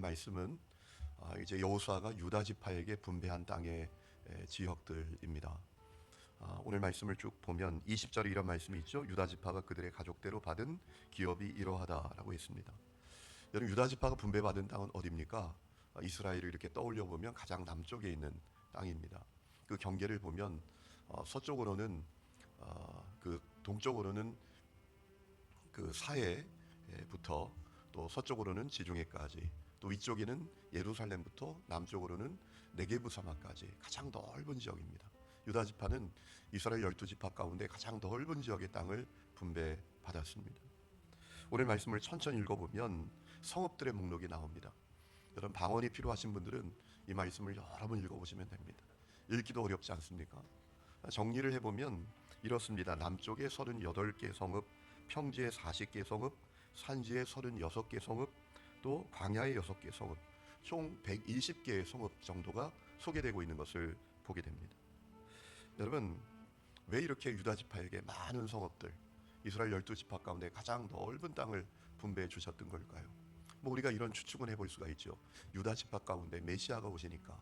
말씀은 아, 이제 여호수아가 유다 지파에게 분배한 땅의 에, 지역들입니다. 아, 오늘 말씀을 쭉 보면 20절에 이런 말씀이 있죠. 유다 지파가 그들의 가족대로 받은 기업이 이러하다라고 했습니다. 여러분 유다 지파가 분배받은 땅은 어디입니까? 아, 이스라엘을 이렇게 떠올려 보면 가장 남쪽에 있는 땅입니다. 그 경계를 보면 어, 서쪽으로는 어, 그 동쪽으로는 그 사해부터 또 서쪽으로는 지중해까지 또 위쪽에는 예루살렘부터 남쪽으로는 네게부 사막까지 가장 넓은 지역입니다. 유다 지파는 이스라엘 열두 지파 가운데 가장 넓은 지역의 땅을 분배받았습니다. 오늘 말씀을 천천히 읽어보면 성읍들의 목록이 나옵니다. 여러분 방언이 필요하신 분들은 이 말씀을 여러 번 읽어보시면 됩니다. 읽기도 어렵지 않습니까? 정리를 해보면 이렇습니다. 남쪽에 38개 성읍, 평지에 40개 성읍, 산지에 36개 성읍, 또 광야에 6개 성읍, 총 120개의 성읍 정도가 소개되고 있는 것을 보게 됩니다. 여러분 왜 이렇게 유다 지파에게 많은 성읍들, 이스라엘 열두 지파 가운데 가장 넓은 땅을 분배해 주셨던 걸까요? 뭐 우리가 이런 추측은 해볼 수가 있죠. 유다 지파 가운데 메시아가 오시니까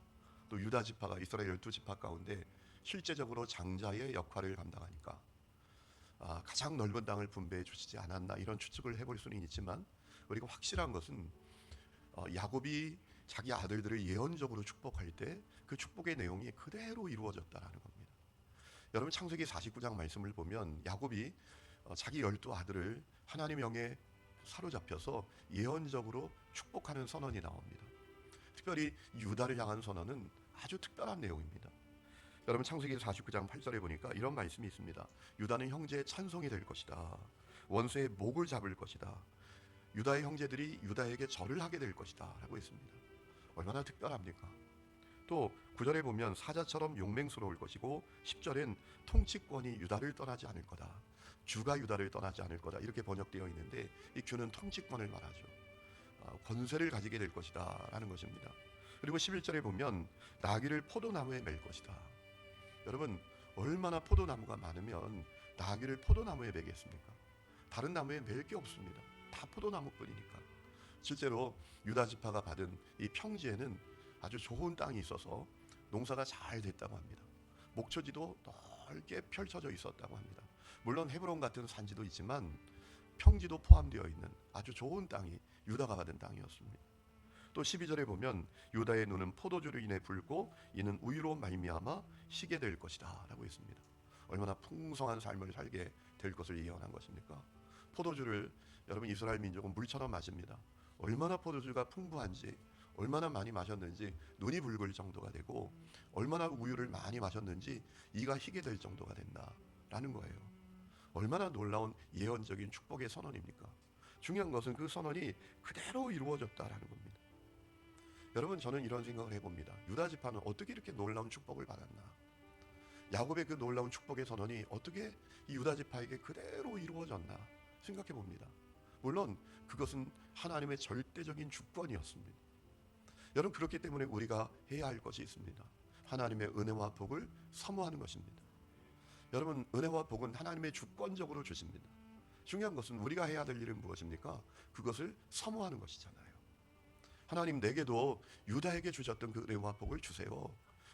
또 유다 지파가 이스라엘 열두 지파 가운데 실제적으로 장자의 역할을 감당하니까 아, 가장 넓은 땅을 분배해 주시지 않았나 이런 추측을 해볼 수는 있지만 우리가 확실한 것은 어, 야곱이 자기 아들들을 예언적으로 축복할 때 그 축복의 내용이 그대로 이루어졌다라는 겁니다. 여러분 창세기 49장 말씀을 보면 야곱이 어, 자기 열두 아들을 하나님 영에 사로잡혀서 예언적으로 축복하는 선언이 나옵니다. 특별히 유다를 향한 선언은 아주 특별한 내용입니다. 여러분 창세기 49장 8절에 보니까 이런 말씀이 있습니다. 유다는 형제의 찬송이 될 것이다. 원수의 목을 잡을 것이다. 유다의 형제들이 유다에게 절을 하게 될 것이다 라고 했습니다. 얼마나 특별합니까? 또 9절에 보면 사자처럼 용맹스러울 것이고 10절엔 통치권이 유다를 떠나지 않을 거다. 주가 유다를 떠나지 않을 거다. 이렇게 번역되어 있는데 이 주는 통치권을 말하죠. 아, 권세를 가지게 될 것이다 라는 것입니다. 그리고 11절에 보면 나귀를 포도나무에 맬 것이다. 여러분 얼마나 포도나무가 많으면 나귀를 포도나무에 매겠습니까? 다른 나무에 맬 게 없습니다. 다 포도나무뿐이니까. 실제로 유다 지파가 받은 이 평지에는 아주 좋은 땅이 있어서 농사가 잘 됐다고 합니다. 목초지도 넓게 펼쳐져 있었다고 합니다. 물론 헤브론 같은 산지도 있지만 평지도 포함되어 있는 아주 좋은 땅이 유다가 받은 땅이었습니다. 또 12절에 보면 유다의 눈은 포도주로 인해 붉고 이는 우유로 말미암아 시게 될 것이다라고 했습니다. 얼마나 풍성한 삶을 살게 될 것을 예언한 것입니까? 포도주를 여러분 이스라엘 민족은 물처럼 마십니다. 얼마나 포도주가 풍부한지 얼마나 많이 마셨는지 눈이 붉을 정도가 되고 얼마나 우유를 많이 마셨는지 이가 희게 될 정도가 된다라는 거예요. 얼마나 놀라운 예언적인 축복의 선언입니까? 중요한 것은 그 선언이 그대로 이루어졌다라는 겁니다. 여러분 저는 이런 생각을 해봅니다. 유다 지파는 어떻게 이렇게 놀라운 축복을 받았나? 야곱의 그 놀라운 축복의 선언이 어떻게 이 유다 지파에게 그대로 이루어졌나 생각해 봅니다. 물론 그것은 하나님의 절대적인 주권이었습니다. 여러분 그렇기 때문에 우리가 해야 할 것이 있습니다. 하나님의 은혜와 복을 사모하는 것입니다. 여러분 은혜와 복은 하나님의 주권적으로 주십니다. 중요한 것은 우리가 해야 될 일은 무엇입니까? 그것을 사모하는 것이잖아요. 하나님 내게도 유다에게 주셨던 그 은혜와 복을 주세요.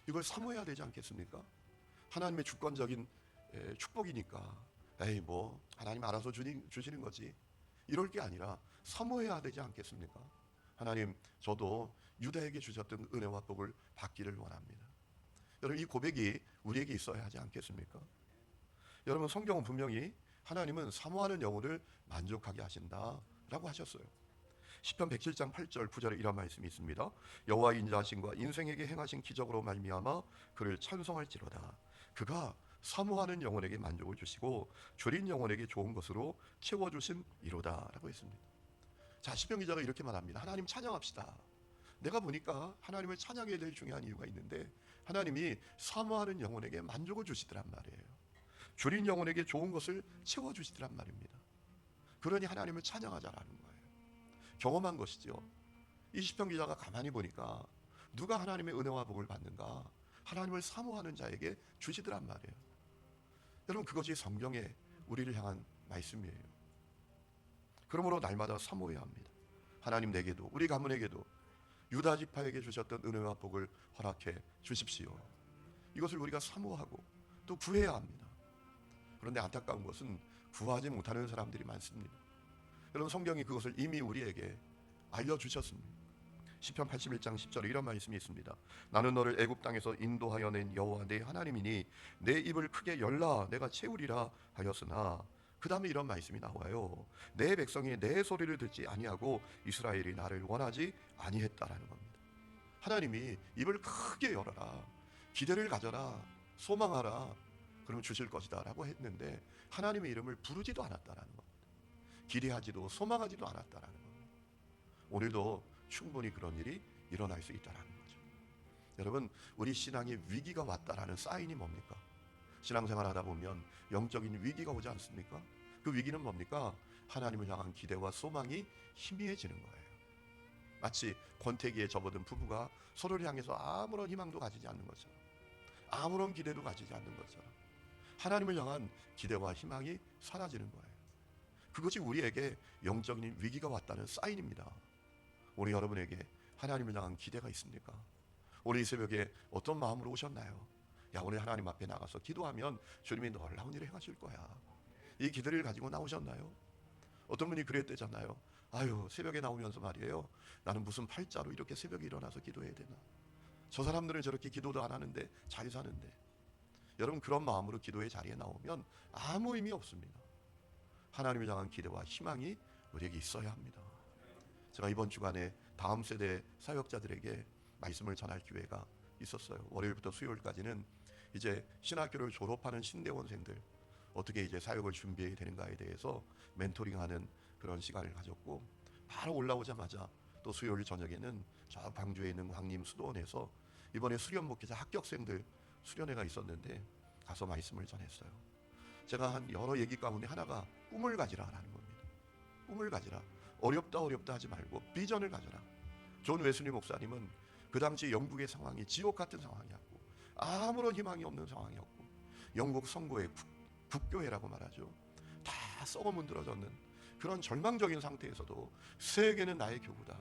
이걸 사모해야 되지 않겠습니까? 하나님의 주권적인 에, 축복이니까 에이 뭐 하나님 알아서 주시는 거지 이럴 게 아니라 사모해야 되지 않겠습니까? 하나님 저도 유다에게 주셨던 은혜와 복을 받기를 원합니다. 여러분 이 고백이 우리에게 있어야 하지 않겠습니까? 여러분 성경은 분명히 하나님은 사모하는 영혼을 만족하게 하신다라고 하셨어요. 시편 107장 8절 9절에 이런 말씀이 있습니다. 여호와 인자하신과 인생에게 행하신 기적으로 말미암아 그를 찬송할지로다. 그가 사모하는 영혼에게 만족을 주시고 줄인 영혼에게 좋은 것으로 채워 주심이로다라고 했습니다. 자, 시편 기자가 이렇게 말합니다. 하나님 찬양합시다. 내가 보니까 하나님을 찬양해야 될 중요한 이유가 있는데 하나님이 사모하는 영혼에게 만족을 주시더란 말이에요. 줄인 영혼에게 좋은 것을 채워 주시더란 말입니다. 그러니 하나님을 찬양하자라는 거예요. 경험한 것이죠. 이 시편 기자가 가만히 보니까 누가 하나님의 은혜와 복을 받는가? 하나님을 사모하는 자에게 주시더란 말이에요. 여러분 그것이 성경의 우리를 향한 말씀이에요. 그러므로 날마다 사모해야 합니다. 하나님 내게도 우리 가문에게도 유다 지파에게 주셨던 은혜와 복을 허락해 주십시오. 이것을 우리가 사모하고 또 구해야 합니다. 그런데 안타까운 것은 구하지 못하는 사람들이 많습니다. 여러분 성경이 그것을 이미 우리에게 알려 주셨습니다. 시편 81장 10절에 이런 말씀이 있습니다. 나는 너를 애굽 땅에서 인도하여 낸 여호와 내 하나님이니 내 입을 크게 열라 내가 채우리라 하였으나 그 다음에 이런 말씀이 나와요. 내 백성이 내 소리를 듣지 아니하고 이스라엘이 나를 원하지 아니했다라는 겁니다. 하나님이 입을 크게 열어라. 기대를 가져라. 소망하라. 그러면 주실 것이다라고 했는데 하나님의 이름을 부르지도 않았다라는 겁니다. 기대하지도 소망하지도 않았다라는 겁니다. 오늘도 충분히 그런 일이 일어날 수 있다라는 거죠. 여러분, 우리 신앙에 위기가 왔다라는 사인이 뭡니까? 신앙생활 하다 보면 영적인 위기가 오지 않습니까? 그 위기는 뭡니까? 하나님을 향한 기대와 소망이 희미해지는 거예요. 마치 권태기에 접어든 부부가 서로를 향해서 아무런 희망도 가지지 않는 것처럼 아무런 기대도 가지지 않는 것처럼 하나님을 향한 기대와 희망이 사라지는 거예요. 그것이 우리에게 영적인 위기가 왔다는 사인입니다. 우리 여러분에게 하나님을 향한 기대가 있습니까? 오늘 이 새벽에 어떤 마음으로 오셨나요? 야 오늘 하나님 앞에 나가서 기도하면 주님이 놀라운 일을 행하실 거야. 이 기대를 가지고 나오셨나요? 어떤 분이 그랬대잖아요. 아유 새벽에 나오면서 말이에요. 나는 무슨 팔자로 이렇게 새벽에 일어나서 기도해야 되나? 저 사람들은 저렇게 기도도 안 하는데 잘 사는데. 여러분 그런 마음으로 기도의 자리에 나오면 아무 의미 없습니다. 하나님을 향한 기대와 희망이 우리에게 있어야 합니다. 제가 이번 주간에 다음 세대 사역자들에게 말씀을 전할 기회가 있었어요. 월요일부터 수요일까지는 이제 신학교를 졸업하는 신대원생들 어떻게 이제 사역을 준비해야 되는가에 대해서 멘토링하는 그런 시간을 가졌고 바로 올라오자마자 또 수요일 저녁에는 저 광주에 있는 광림 수도원에서 이번에 수련 목회자 합격생들 수련회가 있었는데 가서 말씀을 전했어요. 제가 한 여러 얘기 가운데 하나가 꿈을 가지라라는 겁니다. 꿈을 가지라. 어렵다 어렵다 하지 말고 비전을 가져라. 존 웨슬리 목사님은 그 당시 영국의 상황이 지옥 같은 상황이었고 아무런 희망이 없는 상황이었고 영국 선거의 국, 국교회라고 말하죠. 다 썩어 문드러졌는 그런 절망적인 상태에서도 세계는 나의 교구다.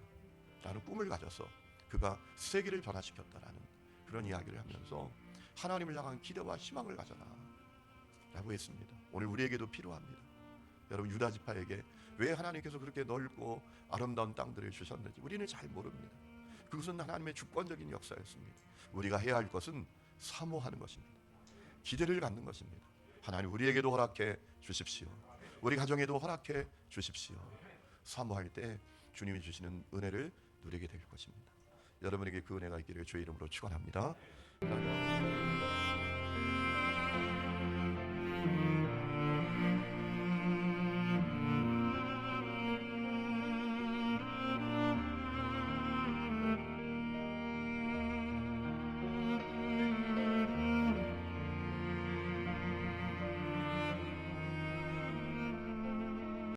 라는 꿈을 가져서 그가 세계를 변화시켰다라는 그런 이야기를 하면서 하나님을 향한 기대와 희망을 가져라. 라고 했습니다. 오늘 우리에게도 필요합니다. 여러분 유다 지파에게 왜 하나님께서 그렇게 넓고 아름다운 땅들을 주셨는지 우리는 잘 모릅니다. 그것은 하나님의 주권적인 역사였습니다. 우리가 해야 할 것은 사모하는 것입니다. 기대를 갖는 것입니다. 하나님 우리에게도 허락해 주십시오. 우리 가정에도 허락해 주십시오. 사모할 때 주님이 주시는 은혜를 누리게 될 것입니다. 여러분에게 그 은혜가 있기를 주의 이름으로 축원합니다.